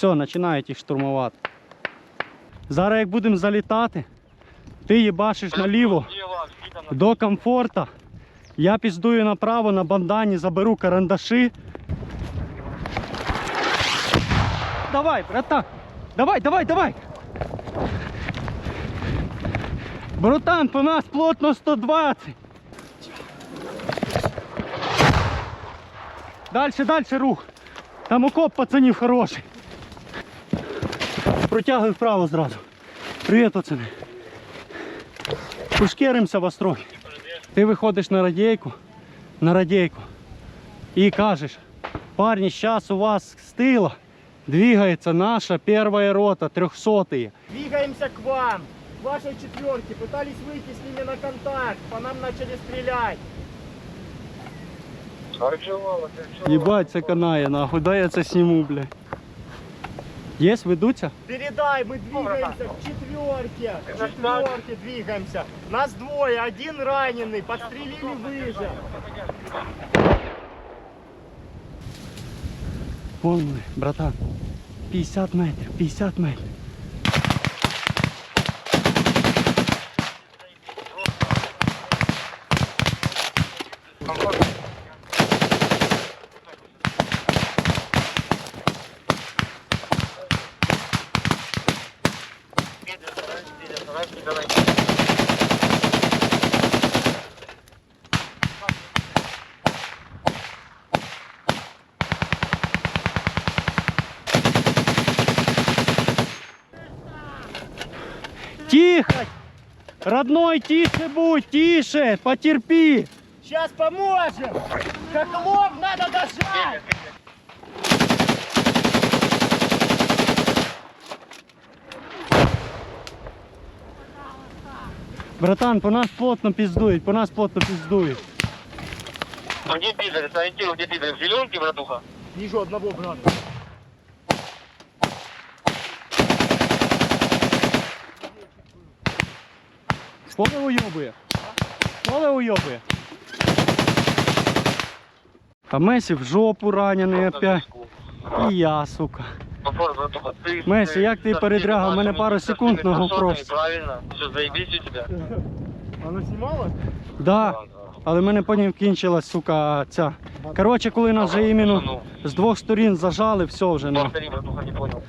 Все, починають їх штурмувати. Зараз як будемо залітати, ти їбашиш наліво до комфорта. Я піздую направо на бандані, заберу карандаші. Давай, братан! Давай, давай, давай! Братан, по нас плотно 120. Дальше, дальше рух. Там окоп пацанів хороший. Протягуй вправо зразу. Привіт, пацани. Пошкеримося вас трохи. Ти виходиш на радійку, на радійку і кажеш, парні, зараз у вас з тила двигається наша перша рота, трьохсотые. Двигаемся к вам. К вашей четверке. Пытались выйти с ними на контакт. По нам начали стрелять. Єбать, це канає, нахуй, дай я це сніму, блядь. Єс, ведуться? Передай, мы двигаемся к четверке. К четверке двигаемся. Нас двое, один раненый. Подстрелили выше. Ми, братан. 50 метрів, 50 Тихо! Родной, тише будь, тише, потерпи. Сейчас поможем. Как лоб надо дожать. Братан, по нас плотно пиздують, по нас плотно пиздують. А где пидоры? Сориентируй, где пидоры? В зеленке, братуха? Вижу одного брата. Поле уйобує. Поле уйобує. А Месі в жопу ранений опять. І я, сука. Месі, як ти передрягав? Мене пару секунд на GoPro. Правильно. Все, заебись у тебя? Она снимала? Да, але в мене потім кінчилась, сука, ця. Коротше, коли нас вже іменно з двох сторін зажали, все вже ну. Повтори, братуха, не понял.